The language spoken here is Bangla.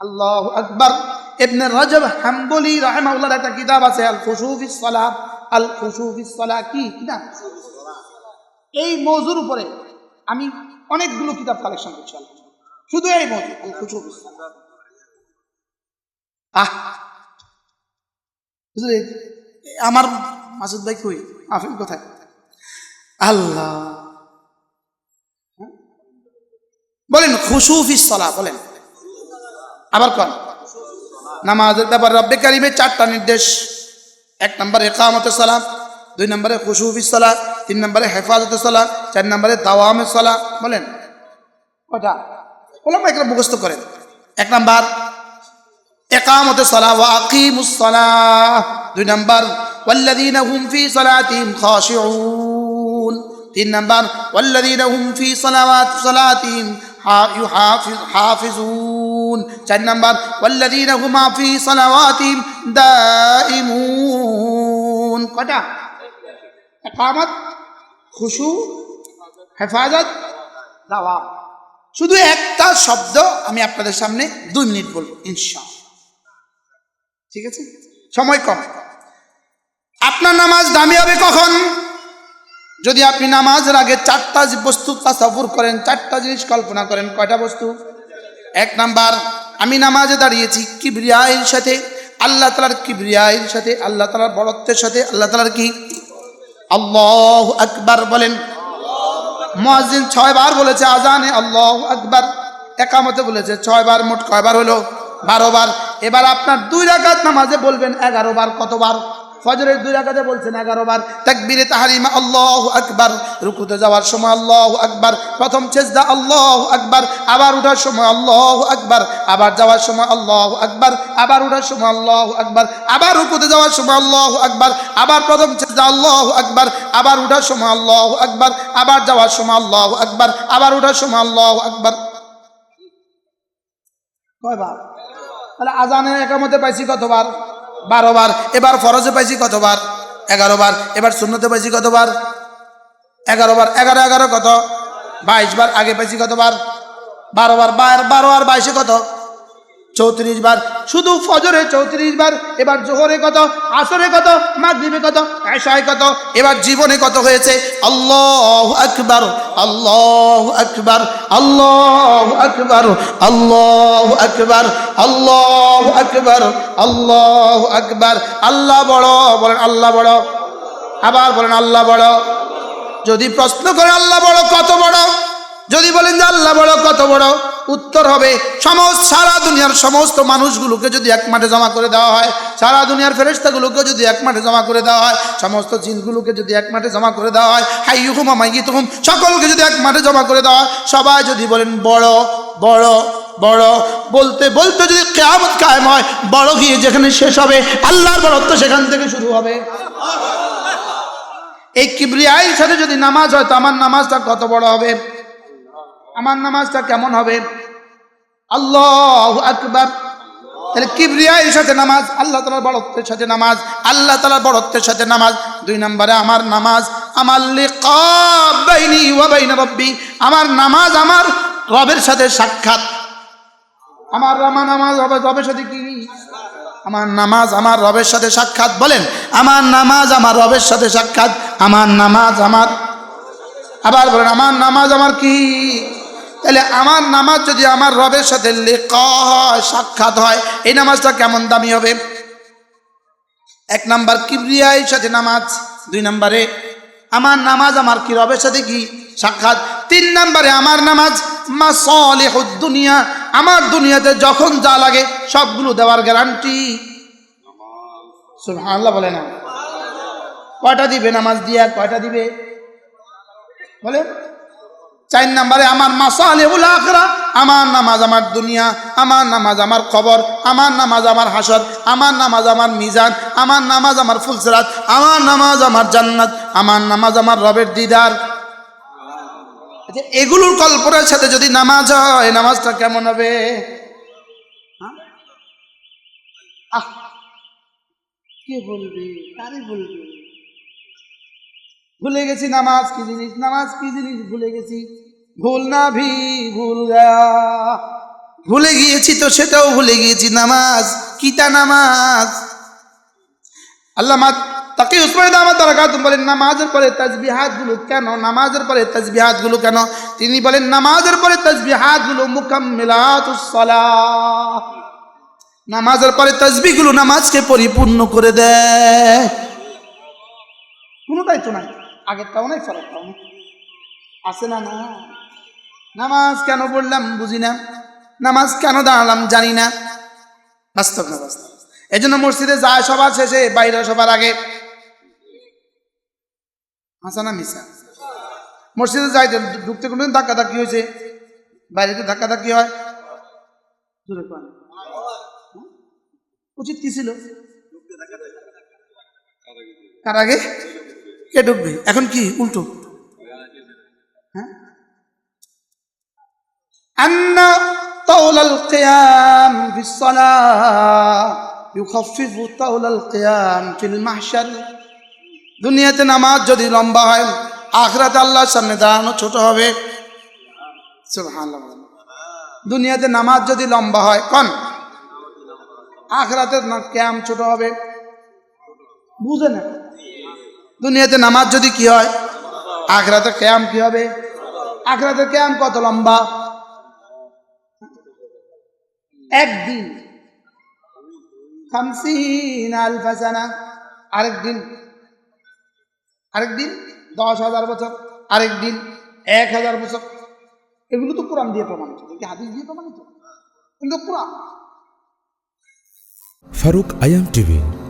আল্লাহ আকবার। ইবনে রজব হাম্বলি রাহিমাহুল্লাহ একটা কিতাব আছে আল খুশুফিস সালাহ আল খুশুফিস সালাহ কি না এই মৌজুর উপরে আমি অনেকগুলো কিতাব কালেকশন করছি শুধু এই মৌজুর আল সালাহ আহ! বুঝলে? আমার মাসুদ ভাই কই? আফিল কোথায়? আল্লাহ। হ্যাঁ? বলেন খুশুফিস সালাহ বলেন। আবার কর নামাজের ব্যাপার রব্বে কারিমে চারটা নির্দেশ। এক নম্বরে একামতের সালাম দুই নম্বরে খুশুফি সালাহ তিন নম্বরে হেফাজত সালাহ চার নম্বরে দাওয়ামে সালাম বলেন। কটা বললাম একটা মুখস্থ করেন। এক নম্বর একামতে সালাম ও আকিমুসসালাহ দুই নম্বর, ওয়াল্লাযীনা হুম ফি সালাতিহিম খাশিউন। তিন নম্বর, ওয়াল্লাযীনা হুম ফি সালাওয়াত হাফিজুন চার নাম্বার ওয়াল্লাদিন হুমা ফি সালাওয়াতিম দাইমুন কটা একামত খুশু হেফাজত দাওয়াম শুধু একটা শব্দ আমি আপনাদের সামনে দুই মিনিট বলব ইনশা ঠিক আছে? সময় কম। আপনার নামাজ দামি হবে কখন? যদি আপনি নামাজের আগে চারটা বস্তু তাসাফুর করেন, চারটা জিনিস কল্পনা করেন, কয়টা বস্তু? এক নাম্বার, আমি নামাজে দাঁড়িয়েছি কিবরিয়ায়ের সাথে, আল্লাহ তালার কিবরিয়ায়ের সাথে, আল্লাহ তালার বড়ত্বের সাথে, আল্লাহ তালার কি? আল্লাহ আকবার বলেন। মুয়াজ্জিন ছয় বার বলেছে, আজানে আল্লাহ আকবার। একামতে বলেছে ছয় বার মোট কয়বার হলো? বারো বার। এবার আপনার দুই রাকাত নামাজে বলবেন, এগারো বার কতবার? ফজরের দুই রাকাতে বলছেন এগারো বার তাকবীরে তাহারিমা আল্লাহ আকবার রুকুতে যাওয়ার সময় আল্লাহ আকবার প্রথম চেজদা আল্লাহ আকবার আবার উঠার সময় আল্লাহ আকবার আবার যাওয়ার সময় আল্লাহ আকবার আবার উঠার সময় আল্লাহ আকবার আবার রুকুতে যাওয়ার সময় আল্লাহ আকবার আবার প্রথম চেজদা আল্লাহ আকবার আবার উঠার সময় আল্লাহ আকবার আবার যাওয়ার সময় আল্লাহ আকবার আবার উঠার সময় আল্লাহ আকবার কয়বার তাহলে আজানের একামতে পাইছি কতবার বারো বার। এবার ফরজে পাইছি কতবার? এগারো বার। এবার শূন্যতে পাইছি কতবার? এগারো বার। এগারো এগারো কত? বাইশ বার। আগে পাইছি কতবার? বারো। বার বার আর বাইশে কত? চৌত্রিশ বার। শুধু ফজরে চৌত্রিশ বার, এবার জোহরে কত, আসরে কত, মাগরিবে কত, এশায় কত, এবার জীবনে কত হয়েছে? আল্লাহ আকবার আল্লাহ আকবার আল্লাহ আকবার আল্লাহ আকবার আল্লাহ আকবার আল্লাহ আকবার। আল্লাহ বড়, বলেন আল্লাহ বড়। আবার বলেন আল্লাহ বড়। যদি প্রশ্ন করে আল্লাহ বড়, কত বড়? যদি বলেন যে আল্লাহ বড়, কত বড়? উত্তর হবে, সমস্ত, সারা দুনিয়ার সমস্ত মানুষগুলোকে যদি এক মাঠে জমা করে দেওয়া হয়, সারা দুনিয়ার ফেরেস্তাগুলোকে যদি এক মাঠে জমা করে দেওয়া হয়, সমস্ত জিনগুলোকে যদি এক মাঠে জমা করে দেওয়া হয় হাই হুকুম আমাই তুহুম সকলকে যদি এক মাঠে জমা করে দেওয়া হয়, সবাই যদি বলেন বড় বড় বড়, বলতে বলতে যদি কেয়ামত কায়েম হয়, বড় গিয়ে যেখানে শেষ হবে, আল্লাহর বড়ত্ব সেখান থেকে শুরু হবে। এই কিবরিয়াইর সাথে যদি নামাজ হয়, তো আমার নামাজটা কত বড় হবে? আমার নামাজটা কেমন হবে? আল্লাহ আকবার। তাহলে কিবরিয়াইর সাথে নামাজ, আল্লাহ তালার বড়ত্বের সাথে নামাজ, আল্লাহ তালার বড়ত্বের সাথে নামাজ। দুই নম্বরে, আমার নামাজ, আমার লিকাব বাইনি ওয়া রব্বি। আমার নামাজ আমার রবের সাথে সাক্ষাৎ। আমার আমার নামাজ হবে রবের সাথে কি? আমার নামাজ আমার রবের সাথে সাক্ষাৎ। বলেন, আমার নামাজ আমার রবের সাথে সাক্ষাৎ, আমার নামাজ আমার আবার বলেন, আমার নামাজ আমার কি? তাহলে আমার নামাজ যদি আমার রবের সাথে লেখা হয়, সাক্ষাৎ হয়, এই নামাজটা কেমন দামি হবে? এক নাম্বার কিবরিয়ার সাথে নামাজ, দুই নম্বরে, আমার নামাজ আমার কি রবের সাথে কি সাক্ষাৎ? তিন নম্বরে আমার নামাজ, মা দুনিয়া, আমার দুনিয়াতে যখন যা লাগে সবগুলো দেওয়ার গ্যারান্টি। সুবহানাল্লাহ বলে না। কয়টা দিবে নামাজ দিয়া কয়টা দিবে? বলে? চার নম্বরে আমার মাসালেহুল আখরা আমার নামাজ আমার দুনিয়া আমার নামাজ আমার খবর আমার নামাজ আমার হাসর আমার নামাজ আমার মিজান আমার নামাজ আমার ফুলসরাত আমার নামাজ আমার জান্নাত আমার নামাজ আমার রবের দিদার। আচ্ছা, এগুলোর কল্পনার সাথে যদি নামাজ হয় নামাজটা কেমন হবে? হ্যাঁ? কে বলবে? কারে বলবে? ভুলে গেছি নামাজ কি জিনিস, নামাজ কি জিনিস ভুলে গেছি। ভুল না ভি, ভুল ভুলে গিয়েছি তো সেটাও ভুলে গিয়েছি, নামাজ কিতা নামাজ? আল্লাহ তাকে উসমানে দামাত বারাকাত বলেন, নামাজের পরে তাজবিহাতগুলো কেন? নামাজের পরে তাজবিহাতগুলো কেন? তিনি বলেন, নামাজের পরে তাজবিহাতগুলো মুকাম্মিলাতুস সালাহ। নামাজের পরে তাজবি গুলো নামাজকে পরিপূর্ণ করে দেয়। কোনোটাই তো নাই। আগেরটাও নাই ফরকটাও নাই আছে না না? নামাজ কেন পড়লাম বুঝি না? নামাজ কেন দাঁড়ালাম জানি না। বাস্তব না বাস্তব। এই জন্য মসজিদে যায় সবার শেষে, বাইরে সবার আগে। হাসা না মিশা মসজিদে যাইতে ঢুকতে কোনো ধাক্কা ধাক্কি হয়েছে? বাইরে তো ধাক্কা ধাক্কি হয়। উচিত কি ছিল? কার আগে? পেট অব্দি এখন কি? উল্টো। হ্যাঁ? দুনিয়াতে নামাজ যদি লম্বা হয়, আখরাতে আল্লাহর সামনে দাঁড়ানো ছোট হবে। দুনিয়াতে নামাজ যদি লম্বা হয়, কন? আখরাতে ক্যাম ছোট হবে। বুঝে না। দুনিয়াতে নামাজ যদি কি হয়? আখরাতে ক্যাম কি হবে? আখরাতে ক্যাম কত লম্বা? একদিন। আরেকদিন। আরেকদিন? দশ হাজার বছর। আরেকদিন? এক হাজার বছর। এগুলো তো কোরআন দিয়ে প্রমাণিত। হাদিস দিয়ে প্রমাণিত? কিন্তু কোরআন। ফারুক আয়াম টিভি।